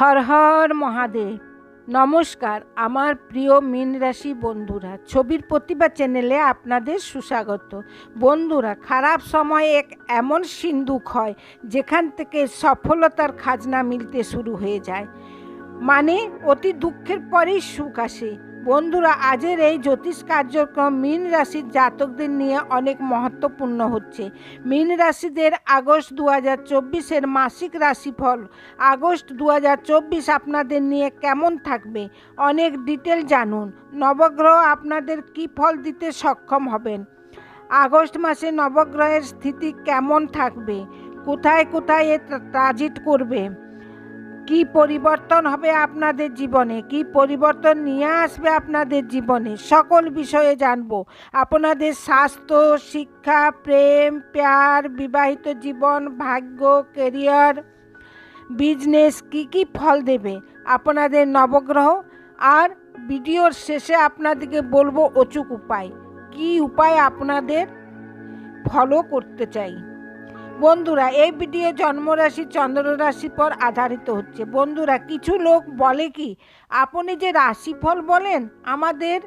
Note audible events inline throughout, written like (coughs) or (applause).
হর হর মহাদেব। নমস্কার, আমার প্রিয় মীন রাশি বন্ধুরা। ছবির প্রতিভা চ্যানেলে আপনাদের সুস্বাগত। বন্ধুরা, খারাপ সময়ে এক এমন সিন্ধুক হয়, যেখান থেকে সফলতার খাজনা মিলতে শুরু হয়ে যায়। মানে অতি দুঃখের পরেই সুখ আসে। বন্ধুরা, আজের এই জ্যোতিষ কার্যক্রম মীন রাশির জাতকদের নিয়ে অনেক মহত্বপূর্ণ হচ্ছে। মীন রাশিদের আগস্ট দু হাজার চব্বিশের মাসিক রাশিফল। আগস্ট দু হাজার চব্বিশ আপনাদের নিয়ে কেমন থাকবে? অনেক ডিটেল জানুন। নবগ্রহ আপনাদের কি ফল দিতে সক্ষম হবেন? আগস্ট মাসে নবগ্রহের স্থিতি কেমন থাকবে? কোথায় কোথায় এ ট্রানজিট করবে? কি পরিবর্তন হবে আপনাদের জীবনে? কি পরিবর্তন নিয়ে আসবে আপনাদের জীবনে? সকল বিষয়ে জানব। আপনাদের স্বাস্থ্য, শিক্ষা, প্রেম, প্যার, বিবাহিত জীবন, ভাগ্য কেরিয়ার বিজনেস কি কি ফল দেবে? আপনাদের নবগ্রহ। আর ভিডিওর শেষে আপনাদেরকে বলব অচুক উপায়। কি উপায় আপনাদের ফলো করতে চাই? বন্ধুরা, এই ভিডিও জন্মরাশি চন্দ্র রাশি পর আধারিত হচ্ছে। বন্ধুরা, কিছু লোক বলে কি, আপনি যে রাশিফল বলেন, আমাদের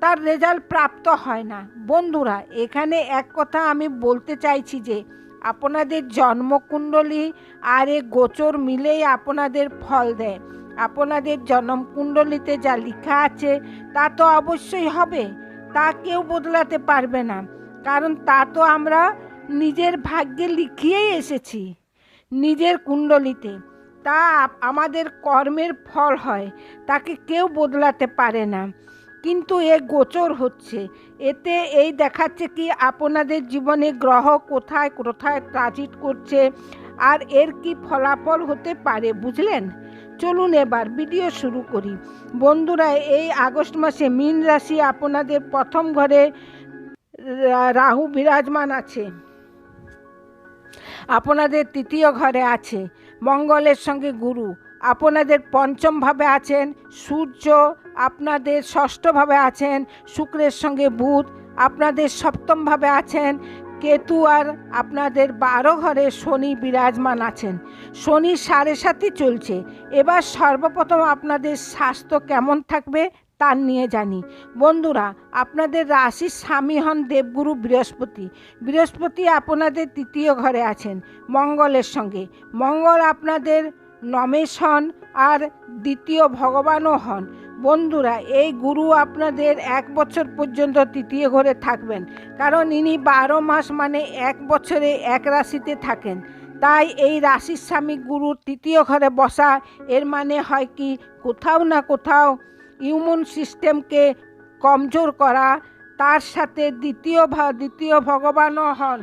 তার রেজাল্ট প্রাপ্ত হয় না। বন্ধুরা, এখানে এক কথা আমি বলতে চাইছি যে, আপনাদের জন্মকুণ্ডলী আর এ গোচর মিলেই আপনাদের ফল দেয়। আপনাদের জন্মকুণ্ডলিতে যা লেখা আছে, তা তো অবশ্যই হবে। তা কেউ বদলাতে পারবে না। কারণ তা তো আমরা নিজের ভাগ্যে লিখিয়েই এসেছি, নিজের কুণ্ডলিতে। তা আমাদের কর্মের ফল হয়, তাকে কেউ বদলাতে পারে না। কিন্তু এ গোচর হচ্ছে, এতে এই দেখাচ্ছে কি আপনাদের জীবনে গ্রহ কোথায় কোথায় ট্রানজিট করছে, আর এর কি ফলাফল হতে পারে, বুঝলেন? চলুন এবার ভিডিও শুরু করি। বন্ধুরা, এই আগস্ট মাসে মীন রাশি আপনাদের প্রথম ঘরে রাহু বিরাজমান আছে। আপনাদের তৃতীয় ঘরে আছে। মঙ্গলের সঙ্গে গুরু। আপনাদের পঞ্চমভাবে আছেন সূর্য। আপনাদের ষষ্ঠভাবে আছেন শুক্রের সঙ্গে বুধ। আপনাদের সপ্তমভাবে আছেন কেতু আর আপনাদের বারো ঘরে শনি বিরাজমান আছেন। শনি সাড়ে সাতই চলছে। এবার সর্বপ্রথম আপনাদের স্বাস্থ্য কেমন থাকবে তার নিয়ে জানি। বন্ধুরা, আপনাদের রাশির স্বামী হন দেবগুরু বৃহস্পতি। বৃহস্পতি আপনাদের তৃতীয় ঘরে আছেন মঙ্গলের সঙ্গে। মঙ্গল আপনাদের নমেশ হন আর দ্বিতীয় ভগবানও হন। বন্ধুরা, এই গুরু আপনাদের এক বছর পর্যন্ত তৃতীয় ঘরে থাকবেন। কারণ ইনি বারো মাস মানে এক বছরে এক রাশিতে থাকেন। তাই এই রাশির স্বামী গুরুর তৃতীয় ঘরে বসা, এর মানে হয় কি? কোথাও না কোথাও ইমিউন সিস্টেমকে কমজোর করা, তার সাথে দ্বিতীয় দ্বিতীয় ভগবানও হন।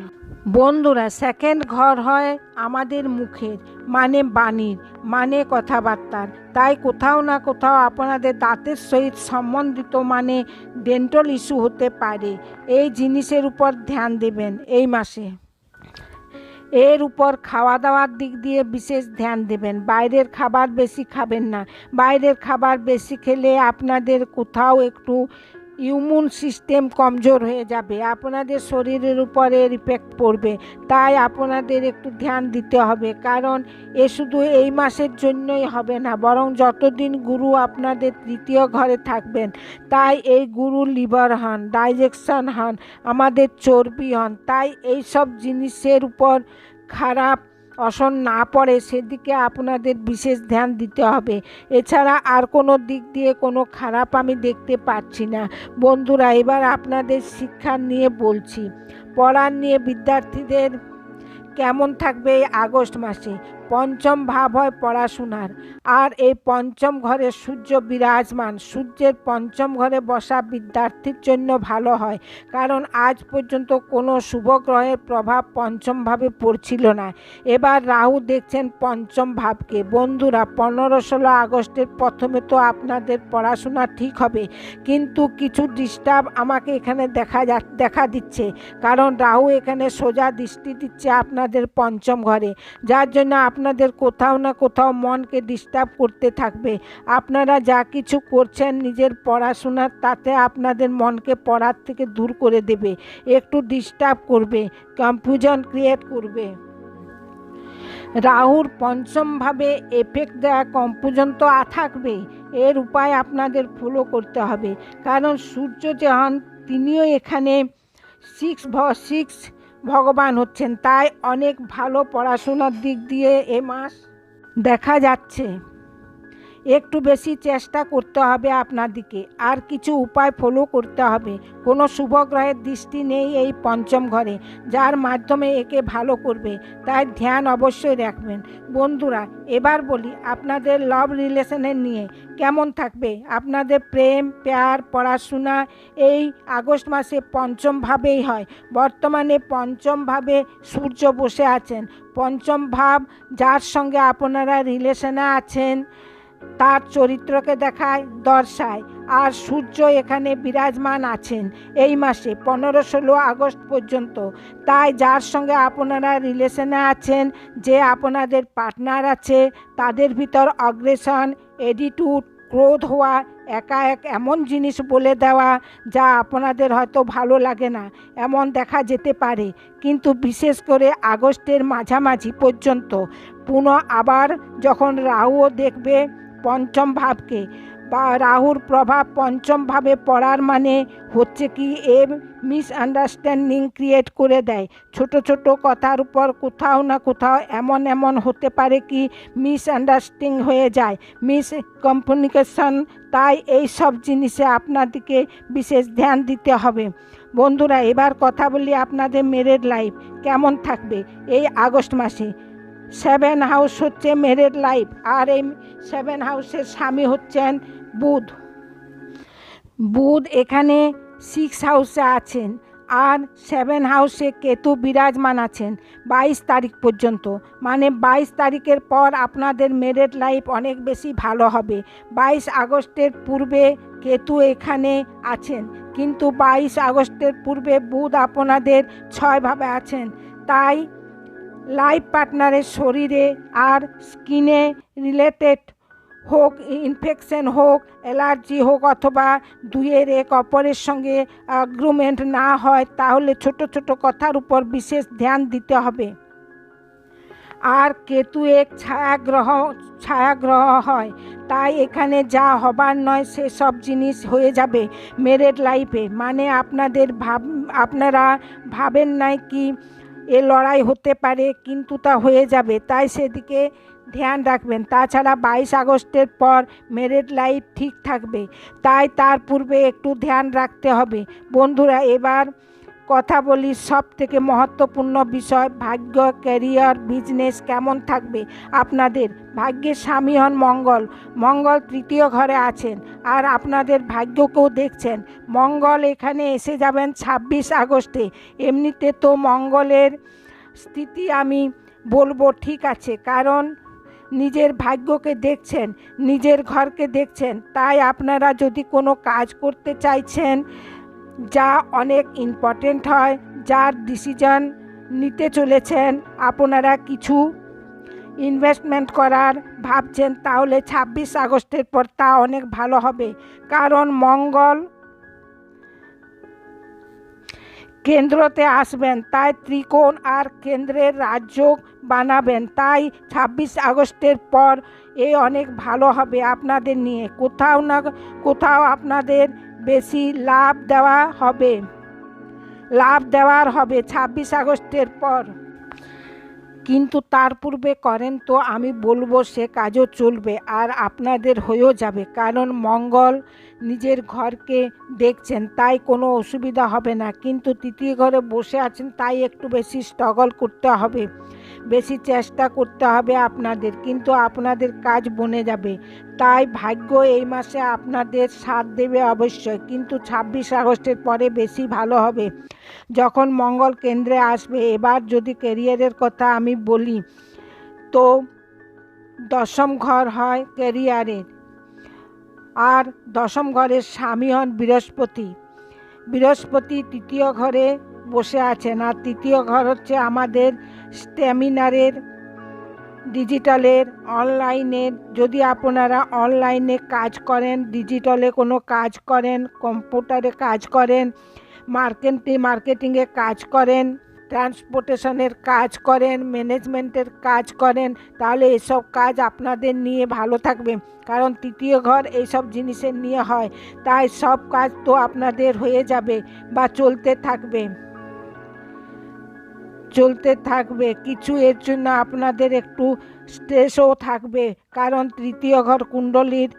বন্ধুরা সেকেন্ড ঘর হয় আমাদের মুখের মানে বাণীর মানে কথাবার্তার। তাই কোথাও না কোথাও আপনাদের দাঁতের সহিত সম্বন্ধিত মানে ডেন্টাল ইস্যু হতে পারে। এই জিনিসের উপর ধ্যান দেবেন এই মাসে। এর উপর খাওয়া দাওয়ার দিক দিয়ে বিশেষ ধ্যান দেবেন। বাইরের খাবার বেশি খাবেন না। বাইরের খাবার বেশি খেলে আপনাদের কোথাও একটু ইমিউন সিস্টেম কমজোর হয়ে যাবে। আপনাদের শরীরের উপরে ইফেক্ট পড়বে। তাই আপনাদের একটু ধ্যান দিতে হবে। কারণ এ শুধু এই মাসের জন্যই হবে না, বরং যতদিন গুরু আপনাদের তৃতীয় ঘরে থাকবেন, তাই এই গুরু লিভার হন, ডাইজেকশন হন, আমাদের চর্বি হন, তাই এই সব জিনিসের উপর খারাপ অসন না পড়ে সেদিকে আপনাদের বিশেষ ধ্যান দিতে হবে। এছাড়া আর কোনো দিক দিয়ে কোনো খারাপ আমি দেখতে পাচ্ছি না। বন্ধুরা, এবার আপনাদের শিক্ষা নিয়ে বলছি। পড়ার নিয়ে বিদ্যার্থীদের কেমন থাকবে এই আগস্ট মাসে? পঞ্চম ভাব হয় পড়াশোনার। আর এই পঞ্চম ঘরে সূর্য বিরাজমান। সূর্যের পঞ্চম ঘরে বসা বিদ্যার্থীর জন্য ভালো হয়। কারণ আজ পর্যন্ত কোনো শুভ গ্রহের প্রভাব পঞ্চম ভাবে পড়ছিল না। এবার রাহু দেখছেন পঞ্চম ভাবকে। বন্ধুরা, পনেরো ষোলো আগস্টের প্রথমে তো আপনাদের পড়াশোনা ঠিক হবে। কিন্তু কিছু ডিস্টার্ব আমাকে এখানে দেখা যা, দেখা দিচ্ছে। কারণ রাহু এখানে সোজা দৃষ্টি দিচ্ছে আপনাদের পঞ্চম ঘরে। যার জন্য আপনাদের কোথাও না কোথাও মনকে ডিস্টার্ব করতে থাকবে। আপনারা যা কিছু করছেন নিজের পড়াশোনার তাতে আপনাদের মনকে পড়ার থেকে দূর করে দেবে। একটু ডিস্টার্ব করবে কনফিউশন ক্রিয়েট করবে। রাহুর পঞ্চমভাবে এফেক্ট দেওয়া কম্পোজন তো আ থাকবে, এর উপায় আপনাদের ফলো করতে হবে। কারণ সূর্য যে হন তিনিও এখানে সিক্স ভ সিক্স ভগবান হচ্ছেন। তাই অনেক ভালো পড়াশোনার দিক দিয়ে এ মাস দেখা যাচ্ছে। একটু বেশি চেষ্টা করতে হবে আপনার দিকে। আর কিছু উপায় ফলো করতে হবে। কোনো শুভ গ্রহের দৃষ্টি নেই এই পঞ্চম ঘরে, যার মাধ্যমে একে ভালো করবে। তাই ধ্যান অবশ্যই রাখবেন। বন্ধুরা, এবার বলি আপনাদের লাভ রিলেশনের নিয়ে কেমন থাকবে? আপনাদের প্রেম, প্যার, পড়াশোনা এই আগস্ট মাসে পঞ্চম ভাবেই হয়। বর্তমানে পঞ্চম ভাবে সূর্য বসে আছেন। পঞ্চম ভাব, যার সঙ্গে আপনারা রিলেশনে আছেন। তার চরিত্রকে দেখায়, দর্শায়। আর সূর্য এখানে বিরাজমান আছেন এই মাসে, পনেরো ষোলো আগস্ট পর্যন্ত। তাই যার সঙ্গে আপনারা রিলেশনে আছেন, যে আপনাদের পার্টনার আছে, তাদের ভিতর অগ্রেশন এডিটিউড ক্রোধ হওয়া, একা এক এমন জিনিস বলে দেওয়া, যা আপনাদের হয়তো ভালো লাগে না, এমন দেখা যেতে পারে। কিন্তু বিশেষ করে আগস্টের মাঝামাঝি পর্যন্ত, পুনঃ আবার যখন রাহুও দেখবে পঞ্চম ভাবকে বা রাহুর প্রভাব পঞ্চম ভাবে পড়ার মানে হচ্ছে কি এ মিসআন্ডারস্ট্যান্ডিং ক্রিয়েট করে দেয়। ছোট ছোট কথার উপর কোথাও না কোথাও এমন এমন হতে পারে কি মিসআন্ডারস্ট্যান্ডিং হয়ে যায়। মিস কমিউনিকেশন তাই এই সব জিনিসে আপনাদেরকে বিশেষ ধ্যান দিতে হবে। বন্ধুরা, এবার কথা বলি আপনাদের মেরেড লাইফ কেমন থাকবে এই আগস্ট মাসে। সেভেন হাউস হচ্ছে মেরেড লাইফ, আর এই সেভেন হাউসের স্বামী হচ্ছেন বুধ। বুধ এখানে সিক্স হাউসে আছেন, আর সেভেন হাউসে কেতু বিরাজমান আছেন বাইশ তারিখ পর্যন্ত। মানে বাইশ তারিখের পর আপনাদের মেরেড লাইফ অনেক বেশি ভালো হবে। বাইশ আগস্টের পূর্বে কেতু এখানে আছেন, কিন্তু বাইশ আগস্টের পূর্বে বুধ আপনাদের ছয়ভাবে আছেন। তাই লাইফ পার্টনারের শরীরে আর স্কিনে রিলেটেড হোক, ইনফেকশন হোক, অ্যালার্জি হোক অথবা দুইয়ের এক অপরের সঙ্গে অ্যাগ্রুমেন্ট না হয়, তাহলে ছোট ছোট কথার উপর বিশেষ ধ্যান দিতে হবে। আর কেতু এক ছায়াগ্রহ ছায়াগ্রহ হয়, তাই এখানে যা হবার নয় সেসব জিনিস হয়ে যাবে মেরেড লাইফে মানে আপনাদের ভাব, আপনারা ভাবেন নাই কি এ লড়াই হতে পারে, কিন্তু তা হয়ে যাবে। তাই সেদিকে ধ্যান রাখবেন। তাছাড়া বাইশ আগস্টের পর মেরিট লাইফ ঠিক থাকবে। তাই তার পূর্বে একটু ধ্যান রাখতে হবে। বন্ধুরা, এবার কথা বলি সব থেকে মহত্বপূর্ণ বিষয়, ভাগ্য ক্যারিয়ার বিজনেস কেমন থাকবে আপনাদের? ভাগ্যের স্বামী হন মঙ্গল মঙ্গল তৃতীয় ঘরে আছেন আর আপনাদের ভাগ্যকেও দেখছেন। মঙ্গল এখানে এসে যাবেন ছাব্বিশ আগস্টে। এমনিতে তো মঙ্গলের স্থিতি আমি বলব ঠিক আছে, কারণ নিজের ভাগ্যকে দেখছেন, নিজের ঘরকে দেখছেন। তাই আপনারা যদি কোনো কাজ করতে চাইছেন যা অনেক ইম্পর্টেন্ট হয়, যার ডিসিশন নিতে চলেছেন আপনারা কিছু ইনভেস্টমেন্ট করার ভাবছেন, তাহলে ছাব্বিশ আগস্টের পর তা অনেক ভালো হবে। কারণ মঙ্গল কেন্দ্রতে আসবেন, তাই ত্রিকোণ আর কেন্দ্রের রাজ্য বানাবেন, তাই ছাব্বিশ আগস্টের পর এ অনেক ভালো হবে আপনাদের নিয়ে। কোথাও না, কোথাও আপনাদের বেশি লাভ দেওয়া হবে। লাভ দেওয়ার হবে ছাব্বিশ আগস্টের পর। কিন্তু তার পূর্বে করেন তো আমি বলব সে কাজও চলবে আর আপনাদের হয়েও যাবে। কারণ মঙ্গল নিজের ঘরকে দেখছেন, তাই কোনো অসুবিধা হবে না। কিন্তু তৃতীয় ঘরে বসে আছেন, তাই একটু বেশি স্ট্রাগল করতে হবে। বেশি চেষ্টা করতে হবে আপনাদের, কিন্তু আপনাদের কাজ বনে যাবে। তাই ভাগ্য এই মাসে আপনাদের সাথ দেবে অবশ্যই, কিন্তু ছাব্বিশ আগস্টের পরে বেশি ভালো হবে। যখন মঙ্গল কেন্দ্রে আসবে, এবার যদি ক্যারিয়ারের কথা আমি বলি, তো দশম ঘর হয় ক্যারিয়ারের। আর দশম ঘরের স্বামী হন বৃহস্পতি। বৃহস্পতি তৃতীয় ঘরে বসে আছেন, আর তৃতীয় ঘর হচ্ছে আমাদের স্ট্যামিনারের ডিজিটালের, অনলাইনের, যদি আপনারা অনলাইনে কাজ করেন, ডিজিটালে কোনো কাজ করেন, কম্পিউটারে কাজ করেন মার্কেটিং মার্কেটিংয়ে কাজ করেন, ট্রান্সপোর্টেশনের কাজ করেন, ম্যানেজমেন্টের কাজ করেন, তাহলে এসব কাজ আপনাদের নিয়ে ভালো থাকবে। কারণ তৃতীয় ঘর এইসব জিনিসের নিয়ে হয়। তাই সব কাজ তো আপনাদের হয়ে যাবে বা চলতে থাকবে। চলতে থাকবে। কিছু এর জন্য আপনাদের একটু স্ট্রেসও থাকবে। কারণ তৃতীয় ঘর কুণ্ডলীর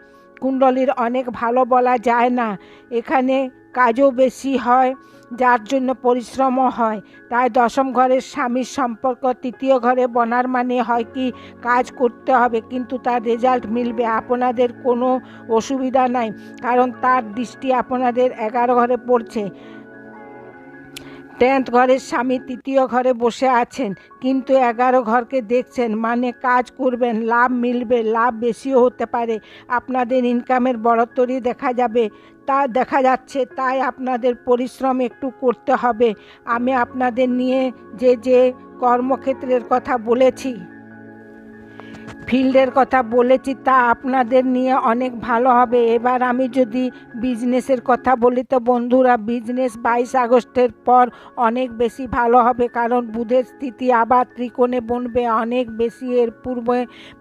কুণ্ডলীর অনেক ভালো বলা যায় না। এখানে কাজও বেশি হয়, যার জন্য পরিশ্রমও হয়। তাই দশম ঘরের স্বামীর সম্পর্ক তৃতীয় ঘরে বনার মানে হয় কি? কাজ করতে হবে, কিন্তু তার রেজাল্ট মিলবে। আপনাদের কোনো অসুবিধা নাই, কারণ তার দৃষ্টি আপনাদের এগারো ঘরে পড়ছে। টেন্থ ঘরের স্বামী তৃতীয় ঘরে বসে আছেন, কিন্তু এগারো ঘরকে দেখছেন মানে কাজ করবেন, লাভ মিলবে, লাভ বেশিও হতে পারে, আপনাদের ইনকামের বড়তরই দেখা যাবে, তা দেখা যাচ্ছে, তাই আপনাদের পরিশ্রম একটু করতে হবে, আমি আপনাদের নিয়ে যে যে কর্মক্ষেত্রের কথা বলেছি। ফিল্ডের কথা বলেছি, তা আপনাদের নিয়ে অনেক ভালো হবে। এবার আমি যদি বিজনেসের কথা বলি, তো বন্ধুরা, বিজনেস বাইশ আগস্টের পর অনেক বেশি ভালো হবে, কারণ বুধের স্থিতি আবার ত্রিকোণে বনবে। অনেক বেশি এর পূর্বে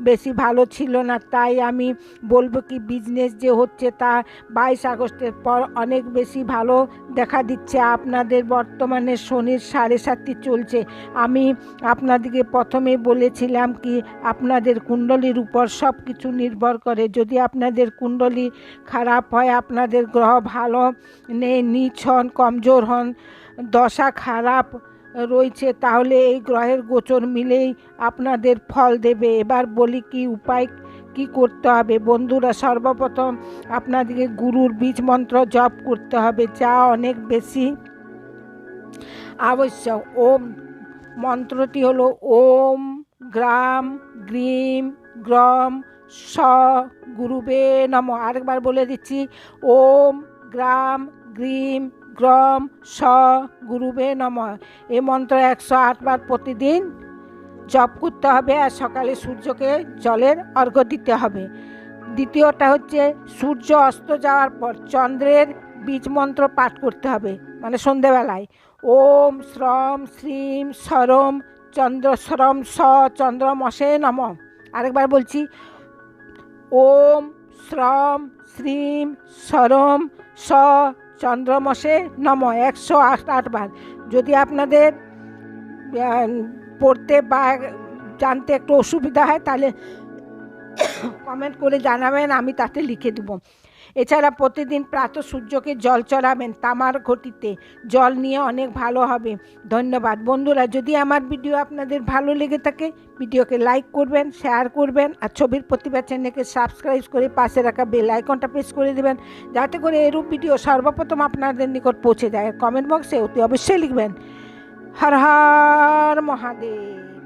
বেশি ভালো ছিল না, তাই আমি বলব কি, বিজনেস যে হচ্ছে তা বাইশ আগস্টের পর অনেক বেশি ভালো দেখা দিচ্ছে। আপনাদের বর্তমানে শনির সাড়ে সাতটি চলছে। আমি আপনাদেরকে প্রথমে বলেছিলাম কি, আপনাদের কুণ্ডলীর উপর সব কিছু নির্ভর করে। যদি আপনাদের কুণ্ডলী খারাপ হয়, আপনাদের গ্রহ ভালো নেই, নিচ হন, কমজোর হন, দশা খারাপ রয়েছে, তাহলে এই গ্রহের গোচর মিলেই আপনাদের ফল দেবে। এবার বলি কি উপায়, কি করতে হবে? বন্ধুরা, সর্বপ্রথম আপনাদেরকে গুরুর বীজ মন্ত্র জপ করতে হবে, যা অনেক বেশি আবশ্যক। ওম, মন্ত্রটি হলো ওম গ্রাম, গ্রীম, গ্রম, স, গুরুবে নম। আরেকবার বলে দিচ্ছি, ওম, গ্রাম, গ্রীম, গ্রম, স, গুরুবে নম। এই মন্ত্র একশো আটবার প্রতিদিন জপ করতে হবে আর সকালে সূর্যকে জলের অর্ঘ্য দিতে হবে। দ্বিতীয়টা হচ্ছে, সূর্য অস্ত যাওয়ার পর চন্দ্রের বীজ মন্ত্র পাঠ করতে হবে মানে সন্ধেবেলায়। ওম, শ্রম, শ্রীম, সরম চন্দ্রশ্রম স চন্দ্রমসে নম। আরেকবার বলছি, ওম শ্রম শ্রীম সরম স চন্দ্রমসে নম, একশো আট আটবার। যদি আপনাদের পড়তে বা জানতে একটু অসুবিধা হয়, তাহলে (coughs) কমেন্ট করে জানাবেন, আমি তাতে লিখে দেবো। এছাড়া প্রতিদিন প্রাত সূর্যকে জল চড়াবেন, তামার ঘটিতে জল নিয়ে অনেক ভালো হবে। ধন্যবাদ। বন্ধুরা, যদি আমার ভিডিও আপনাদের ভালো লেগে থাকে, ভিডিওকে লাইক করবেন, শেয়ার করবেন, আর ছবির প্রতিভা চ্যানেলকে সাবস্ক্রাইব করে পাশে রাখা বেল আইকনটা প্রেস করে দেবেন, যাতে করে এরূপ ভিডিও সর্বপ্রথম আপনাদের নিকট পৌঁছে যায়। কমেন্ট বক্সে অতি অবশ্যই লিখবেন, হর হর মহাদেব।